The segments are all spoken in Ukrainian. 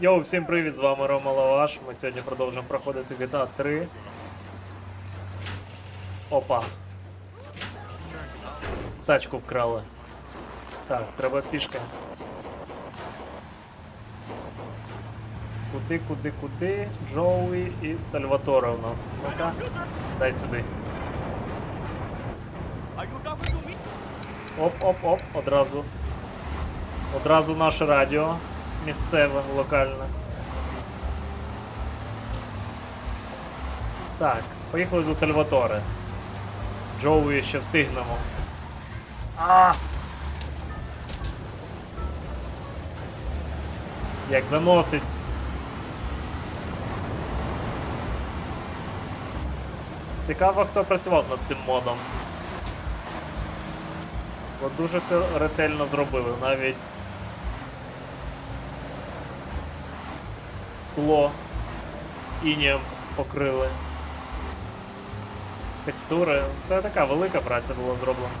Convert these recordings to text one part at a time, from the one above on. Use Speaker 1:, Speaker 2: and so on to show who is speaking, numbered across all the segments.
Speaker 1: Йоу, всім привіт, з вами Рома Лаваш. Ми сьогодні продовжуємо проходити GTA 3. Опа. Тачку вкрали. Так, треба пішки. Куди, куди, куди? Джоуі і Сальваторе у нас. Ну-ка, дай сюди. Оп, оп, оп, одразу. Одразу наше радіо. Місцеве, локальне. Так, поїхали до Сальваторе. Джоуї ще встигнемо. А! Як виносить. Цікаво, хто працював над цим модом. Бо дуже все ретельно зробили, навіть скло інієм покрили. Текстури. Це така велика праця була зроблена.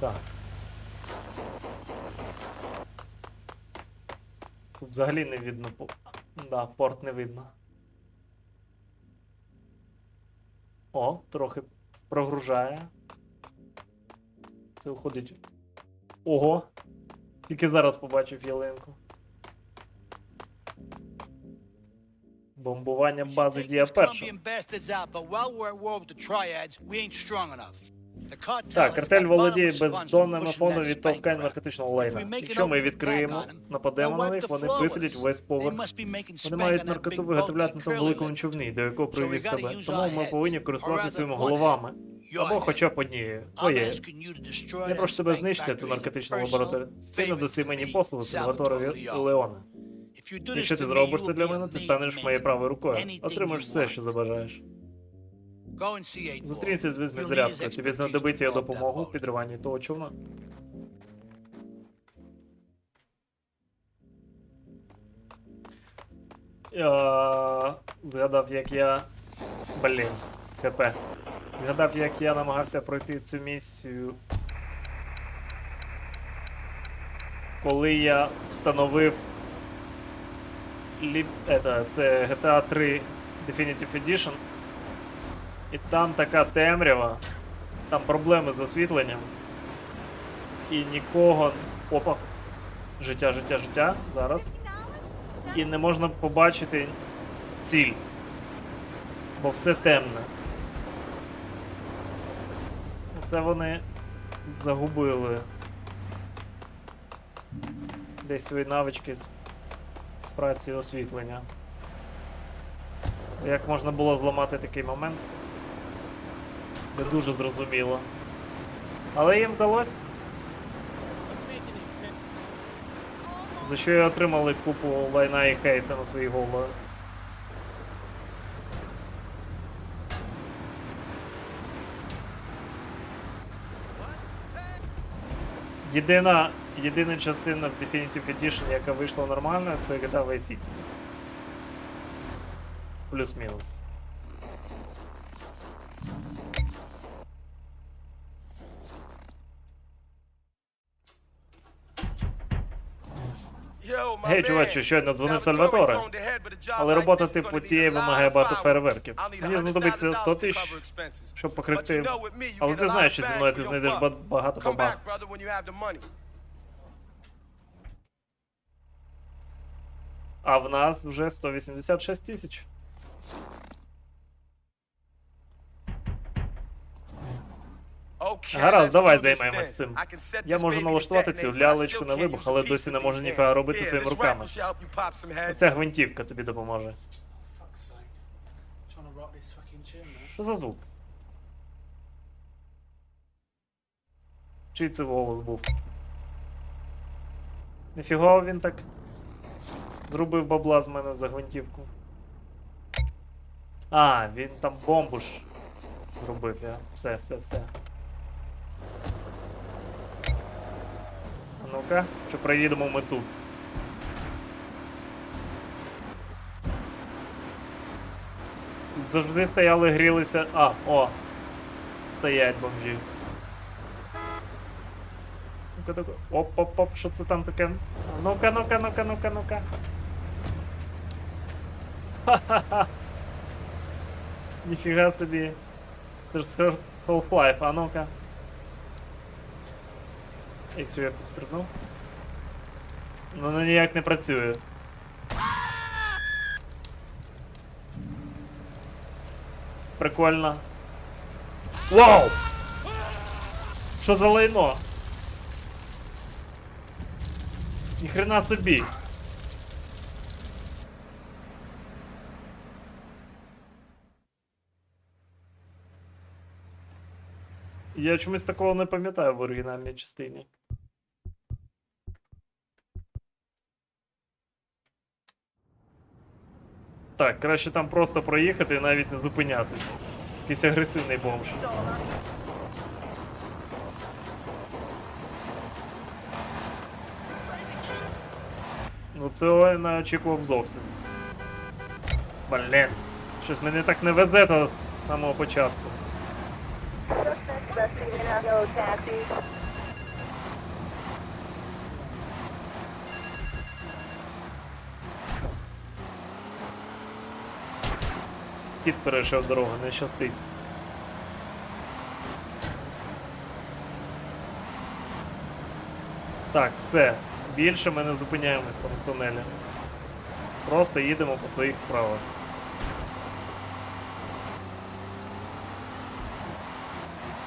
Speaker 1: Так. Тут взагалі не видно. Да, порт не видно. О, трохи прогружає. Це виходить. Ого! Тільки зараз побачив ялинку. Бомбування бази дія перша. Так, картель володіє бездонними фондами від товкань наркотичного лайна. Якщо ми відкриємо, нападемо на них, вони висадять весь поверх. Вони мають наркоту виготовляти на тому великому човні, до якого привіз тебе. Тому ми повинні користуватися своїми головами. Або хоча б однією. Твоєю. Я прошу тебе знищити ту наркотичну лабораторію. Ти не даси мені послугу Сальваторе Леоне. Якщо ти зробиш це для мене, ти станеш моєю правою рукою. Отримаєш все, що забажаєш. Зустрінься з візьмезарядкою. Тобі знадобиться я допомогу у підриванні того човна. Я згадав, як я. Блін, ХП. Згадав, як я намагався пройти цю місію. Коли я встановив ліп... Это, це GTA 3 Definitive Edition. І там така темрява, там проблеми з освітленням. І нікого. Опа. Життя, життя, життя. Зараз. І не можна побачити ціль. Бо все темне. Це вони загубили. Десь свої навички з, з праці освітлення. Як можна було зламати такий момент? Не дуже зрозуміло. Але їм вдалося. За що і отримали купу лайна і хейта на свої голови. Єдина, єдина частина в Definitive Edition, яка вийшла нормально, це GTA Vice City. Плюс-мінус.
Speaker 2: Гей, чуваче, щойно дзвонив Сальваторе.
Speaker 1: Але робота типу цієї вимагає багато фейерверків. Мені знадобиться 100 тисяч, щоб покрити. Але ти знаєш, що зі мною ти знайдеш багато бабах. А в нас вже 186 тисяч.
Speaker 2: Гаразд, давай займемось цим. Я можу налаштувати цю лялечку на вибух, але досі не можу ніфіга робити своїми руками.
Speaker 1: Ця гвинтівка тобі допоможе. Що за звук? Чий це голос був? Нефігово він так зробив бабла з мене за гвинтівку. А, він там бомбу ж зробив, я. Все, все, все. А ну-ка, чи проїдемо ми тут? Тут завжди стояли, грілися. А, о! Стоять бомжі. Ну-ка. Оп-оп-оп, що це там таке? А Ну-ка, ну-ка, ну-ка, ну-ка, ну-ка. Ха-ха-ха. Ніфіга собі. Це ж Half-Life, а ну-ка. Якщо я підстрибнув. Ну, ну ніяк не працює. Прикольно. Вау! Що за лайно? Ніхрена собі. Я чомусь такого не пам'ятаю в оригінальній частині. Так, краще там просто проїхати і навіть не зупинятися. Якийсь агресивний бомж. Ну я не очікував зовсім. Блін. Щось мені так не везе з самого початку. Кіт перейшов дорогу, не щастить. Так, все. Більше ми не зупиняємось там в тунелі. Просто їдемо по своїх справах.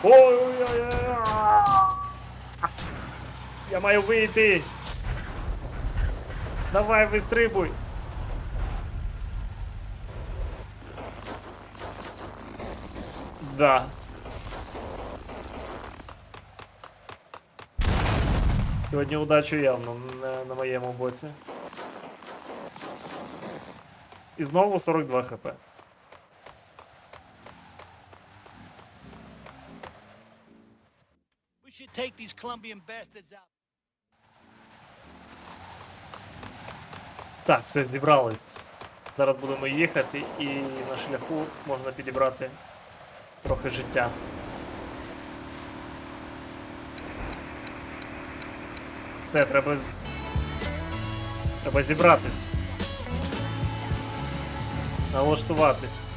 Speaker 1: Ой-ой-ой! Я маю вийти! Давай, вистрибуй! Да. Сьогодні удача явно не на моєму боці. І знову 42 хп.
Speaker 3: Take these Colombian bastards out.
Speaker 1: Так, все, зібрались. Зараз будемо їхати і на шляху можна підібрати трохи життя. Все, треба з... Треба зібратись. Налаштуватись.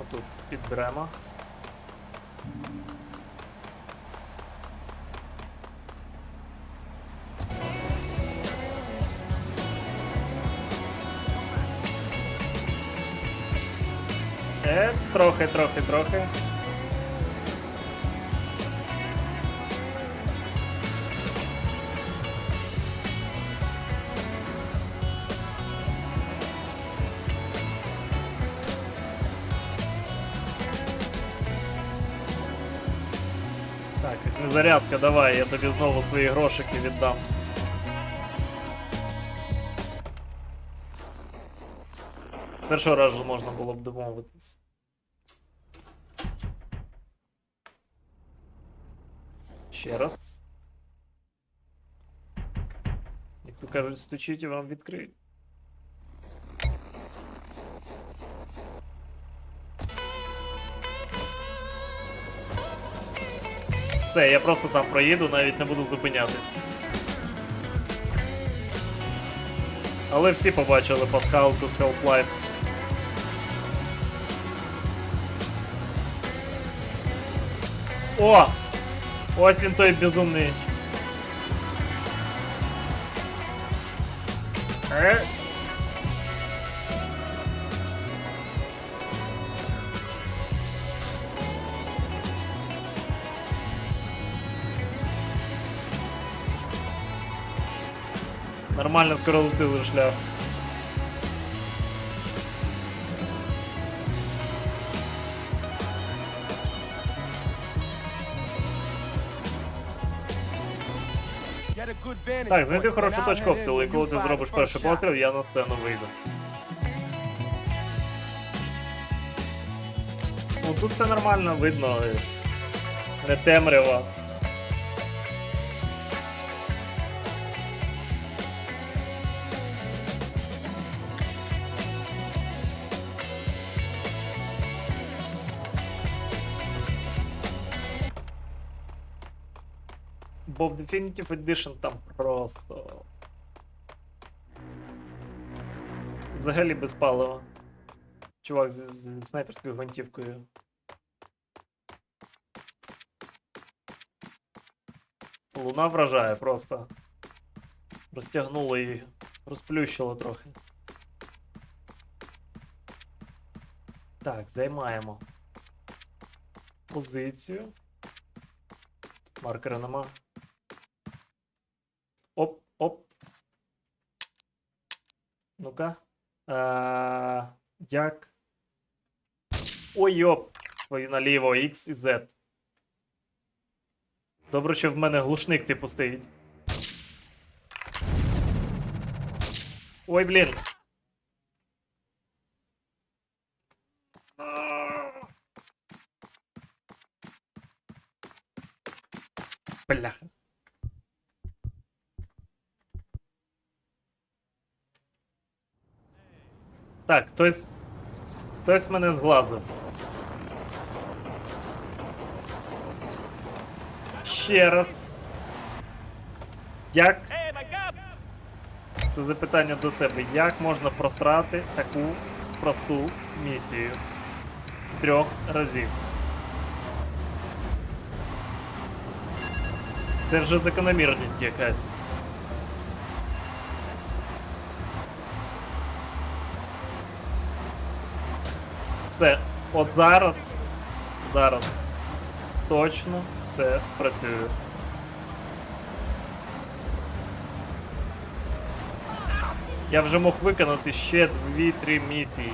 Speaker 1: Отут підберемо. Трохи, трохи, трохи. Так, візьми зарядка, давай, я тобі знову свої грошики віддам. З першого разу можна було б домовитись. Ще раз. Як то кажуть, стучіть і вам відкриють. Все, я просто там проїду, навіть не буду зупинятись. Але всі побачили пасхалку з Half-Life. О! Ось він той безумний. Е? Нормально скоротили шлях. Так, знайди хорошу точку обстрілу, і коли ти зробиш перший постріл, я на сцену вийду. Ну тут все нормально, видно. е, Не темрява. Бо в Definitive Edition там просто. Взагалі без палива. Чувак з, з снайперською гвинтівкою. Луна вражає просто. Розтягнуло її, розплющило трохи. Так, займаємо позицію. Маркера нема. Оп, оп. Ну-ка. А, як? Ой, йоп! Твою наліво, X і Z. Добре, що в мене глушник типу стоїть. Ой, блін. Бляха. Так, хтось. Хтось мене зглазив. Ще раз. Як? Це запитання до себе. Як можна просрати таку просту місію з трьох разів? Це вже закономірність якась. Все, от зараз, зараз точно все спрацює. Я вже мог виконати ще 2-3 місії.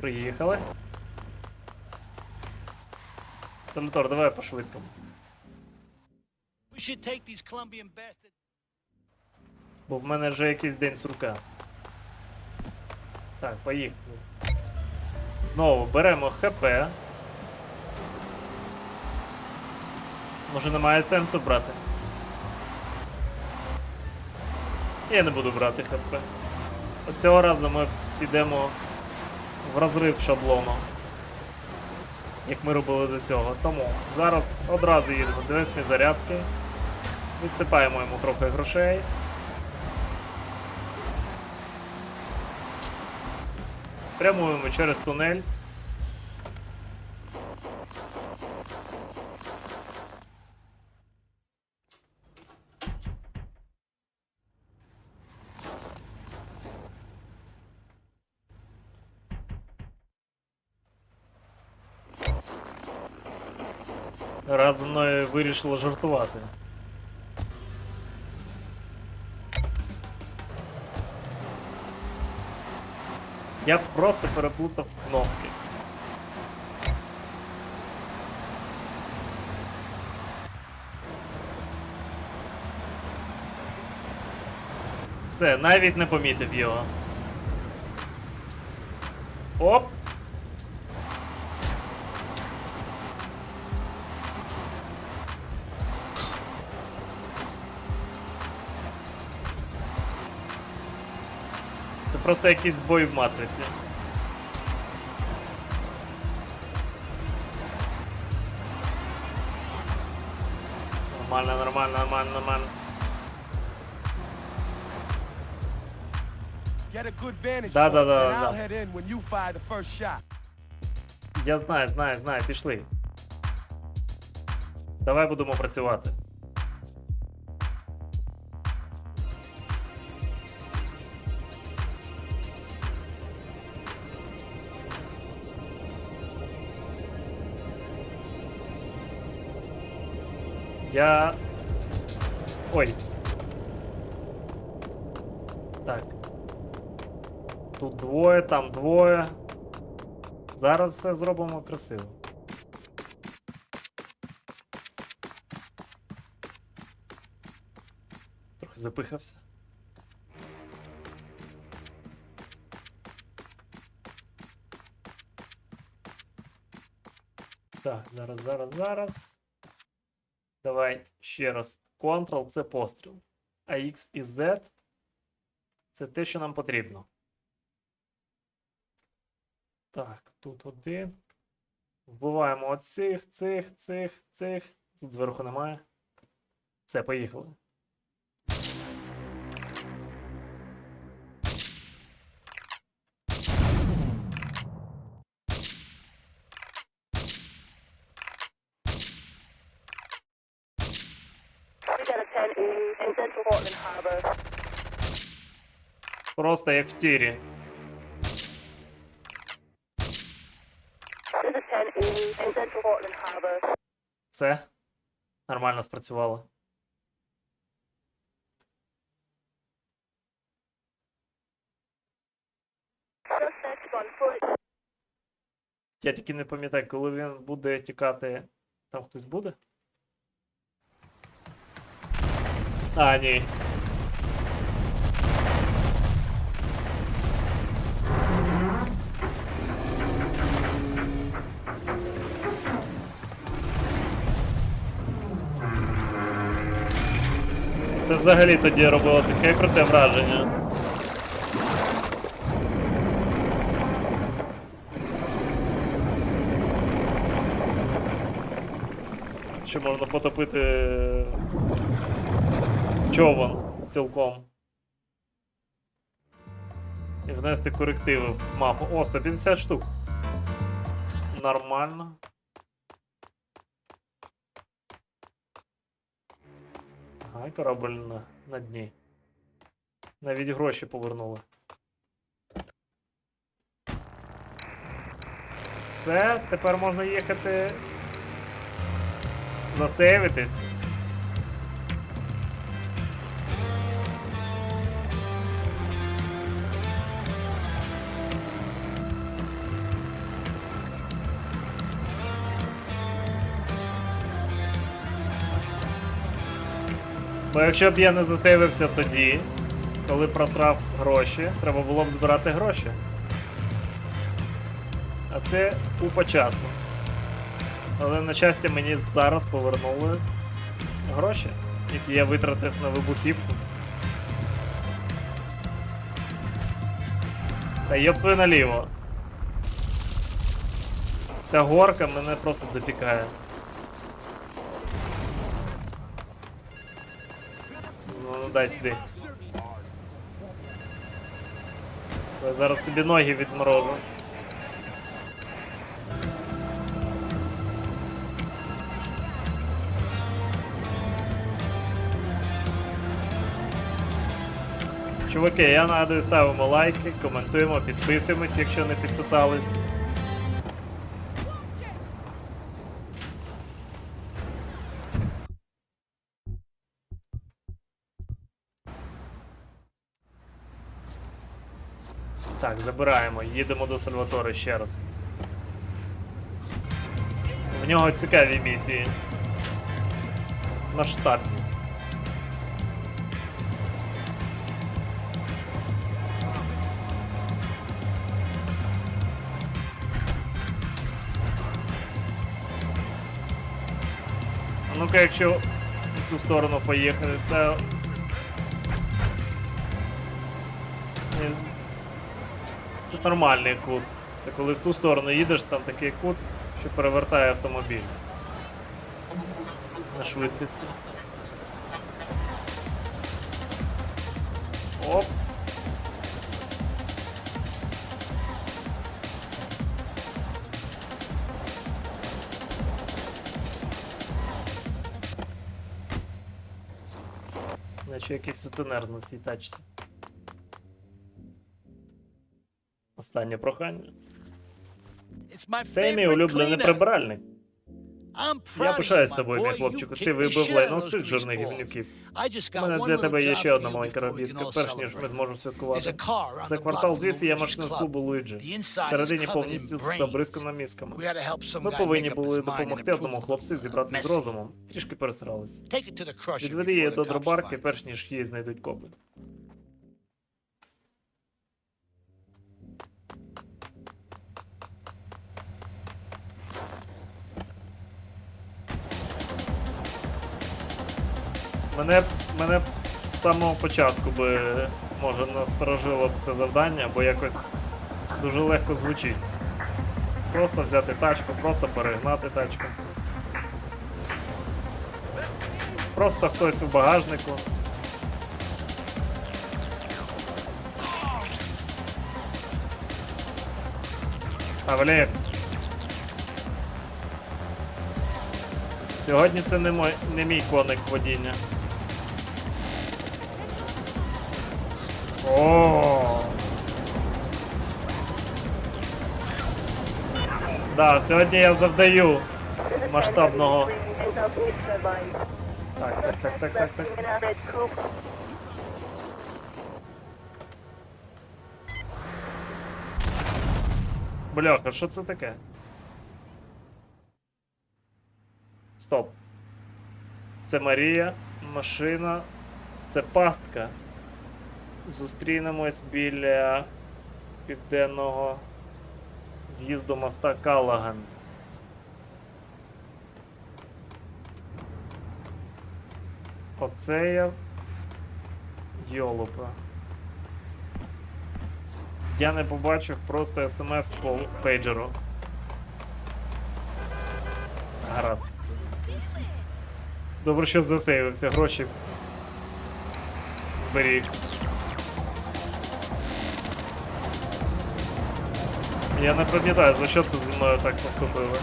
Speaker 1: Приїхали. Салютор, давай по швидкому. Бо в мене вже якийсь день сурка. Так, поїхали. Знову беремо ХП. Може немає сенсу брати. Я не буду брати ХП. От Цього разу ми підемо в розрив шаблону. Як ми робили до цього. Тому зараз одразу їдемо до 8 зарядки. Відсипаємо йому трохи грошей. Прямуємо через тунель. Раз мною вирішила жартувати. Я просто переплутав кнопки. Все, навіть не помітив його. Оп! Просто якийсь збой в матриці. Нормально, нормально, нормально, нормально. Да, да, да, да. Я знаю, знаю, знаю, пішли. Давай будемо працювати. Я. Ой. Так. Тут двоє, там двоє. Зараз все зробимо красиво. Трохи запихався. Так, зараз, зараз, зараз. Давай ще раз. Ctrl це постріл. А X і Z це те, що нам потрібно. Так, тут один. Вбиваємо оцих, цих, цих, цих. Тут зверху немає. Все, поїхали. Просто як в тірі.
Speaker 4: This is 10 East in Central Portland Harbor.
Speaker 1: Все. Нормально спрацювало. Я тільки не пам'ятаю, коли він буде тікати. Там хтось буде? А, ні. Це взагалі тоді робило таке круте враження. що можна потопити човен цілком. І внести корективи в мапу. О, 150 штук. Нормально. Ага, корабль на, на дні. Навіть гроші повернули. Все, тепер можна їхати засейвитись. Бо якщо б я не засейвився тоді, коли просрав гроші, треба було б збирати гроші. А це купа часу. Але на щастя мені зараз повернули гроші, які я витратив на вибухівку. Та йоп твою наліво. Ця горка мене просто допікає. Дай сюди. Я зараз собі ноги відморожу. Чуваки, я нагадую, ставимо лайки, коментуємо, підписуємось, якщо не підписались. Так, забираємо, їдемо до Сальватори ще раз. В нього цікаві місії. Масштабні. Ну-ка, якщо в цю сторону поїхати, це. Нормальний кут. Це коли в ту сторону їдеш, там такий кут, що перевертає автомобіль. На швидкості. Оп. Наче якийсь сутенер на цій тачці. Останнє прохання. Це мій улюблений прибиральник. Я пишаюсь тобою, мій хлопчику. Ти вибив лайно з цих жирних гівнюків. У мене для тебе є ще одна маленька робітка, перш ніж ми зможемо святкувати. Це квартал звідси, є машина з клубу Луїджі. Всередині повністю забризкана мізками. Ми повинні були допомогти одному хлопцю
Speaker 3: the
Speaker 1: зібратися з розумом. Трішки пересрались. Відведи її до дробарки, перш ніж її знайдуть коби. Мене, б- мене б з самого початку би може насторожило б це завдання, бо якось дуже легко звучить. Просто взяти тачку, просто перегнати тачку. Просто хтось у багажнику. А, блін. Сьогодні це не, мой, не мій коник водіння. О. Да, сьогодні я завдаю масштабного. Так, так, так, так, так, так. Бляха, що це таке? Стоп. Це Марія, машина, це пастка. Зустрінемось біля південного з'їзду моста Калаган. Оце я. Йолопа. Я не побачив просто смс по пейджеру. Гаразд. Добре, що засейвився, гроші. Зберіг. Я не пам'ятаю, за що це зі мною так поступили.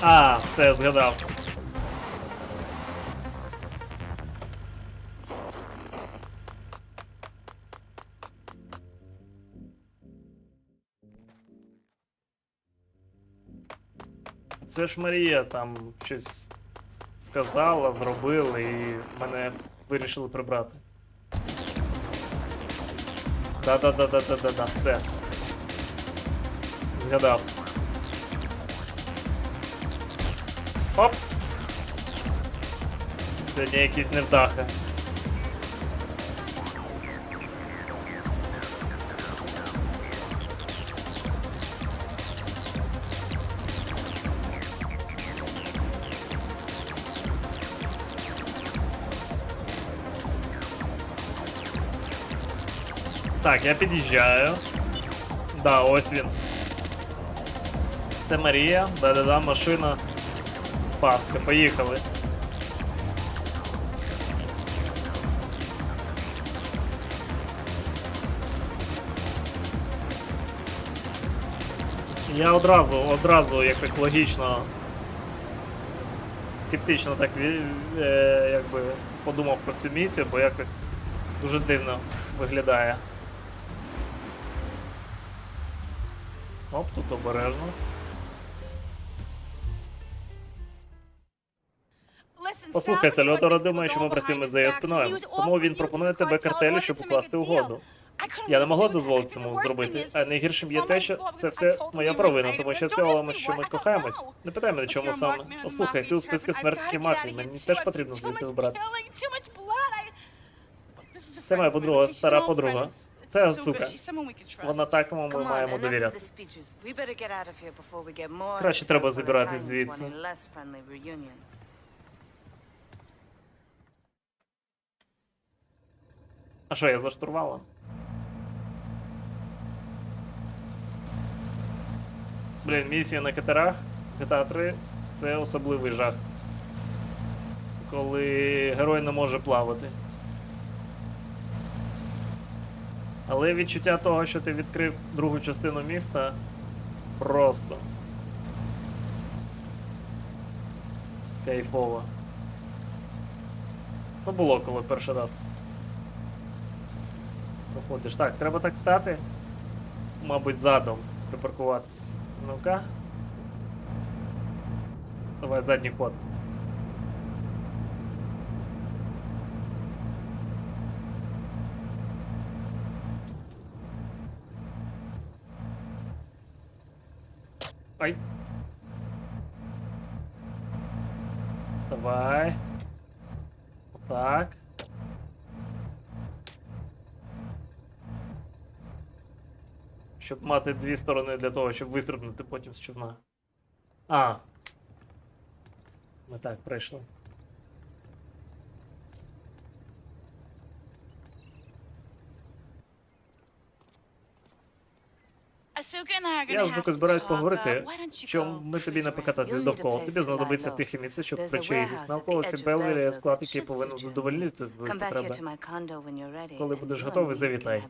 Speaker 1: А, все, я згадав. Це ж Марія там щось сказала, зробила і мене вирішили прибрати. Да-да-да-да-да-да-да, все. Згадав. Оп! Сьогодні якісь невдахи. Так, я під'їжджаю. Да, ось він. Це Марія, да-да-да, машина. Пастка, поїхали. Я одразу, одразу якось логічно, скептично так е, якби подумав про цю місію, бо якось дуже дивно виглядає. Тут обережно.
Speaker 2: Послухай, Сальваторе думає, що ми працюємо за її спиною, тому він пропонує тебе картелю, щоб укласти угоду. Я не могла дозволити цьому зробити. А найгіршим є те, що це все моя провина, тому що я сказала йому, що ми кохаємось. Не питай мене, чому саме. Послухай, ти у списку смертників мафії, мені теж потрібно звідси вибратися. Це моя подруга, стара подруга. Це сука.
Speaker 1: Вона такому ми маємо довіряти.
Speaker 2: Краще треба забиратись звідси.
Speaker 1: А що, я за штурвалом? Блін, місія на катерах GTA 3 це особливий жах. Коли герой не може плавати. Але відчуття того, що ти відкрив другу частину міста просто. Кайфово. Ну було коли перший раз. Проходиш. Так, треба так стати. Мабуть, задом припаркуватись. Ну-ка. Давай задній ход. Ай. Давай. Вот Так. Щоб мати дві сторони для того, щоб вистрибнути потім з човна. А. Ми так прийшли. Я з збираюсь поговорити. Чому ми тобі не покататися довкола? Тобі знадобиться тихе місце, щоб причаїтись. На околиці Белвілі є склад, який повинен задовольнити твої потреби
Speaker 2: Коли будеш готовий, завітай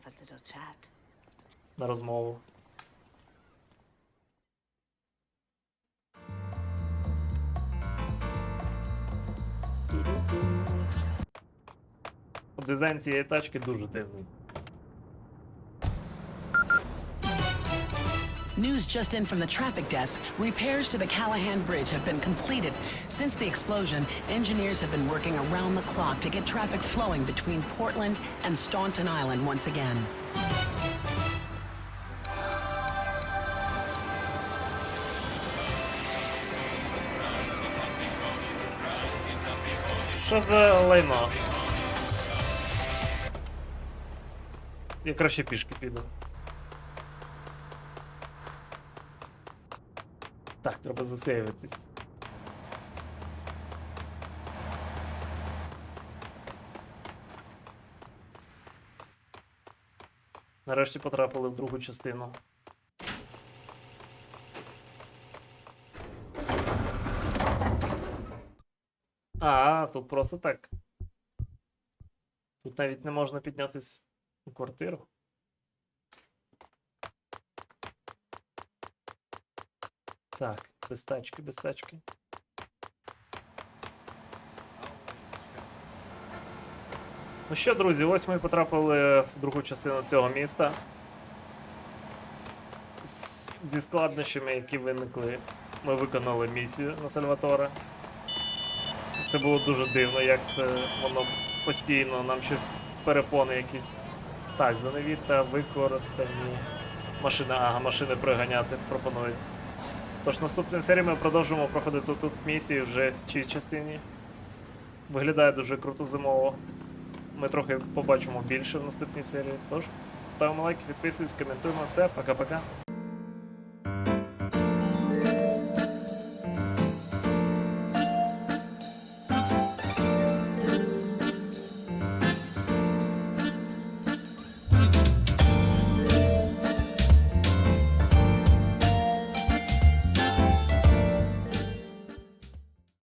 Speaker 1: на розмову. Дизайн цієї тачки дуже дивний.
Speaker 5: News just in from the traffic desk. Repairs to the Callahan Bridge have been completed. Since the explosion, engineers have been working around the clock to get traffic flowing between Portland and Staunton Island once again.
Speaker 1: Що за лайно? Я краще пішки піду. Так, треба засейвитись. Нарешті потрапили в другу частину. А, тут просто так. Тут навіть не можна піднятись у квартиру. Так, без тачки, без тачки. Ну що, друзі, ось ми потрапили в другу частину цього міста. Зі складнощами, які виникли, ми виконали місію на Сальваторе. Це було дуже дивно, як це воно постійно нам щось перепони якісь. Так, за та використані машини. Ага, машини приганяти пропонують. Тож наступної серії ми продовжимо проходити тут місії вже в цій частині. Виглядає дуже круто зимово. Ми трохи побачимо більше в наступній серії. Тож, ставимо лайки, підписуйтесь, коментуємо все. Пока-пока.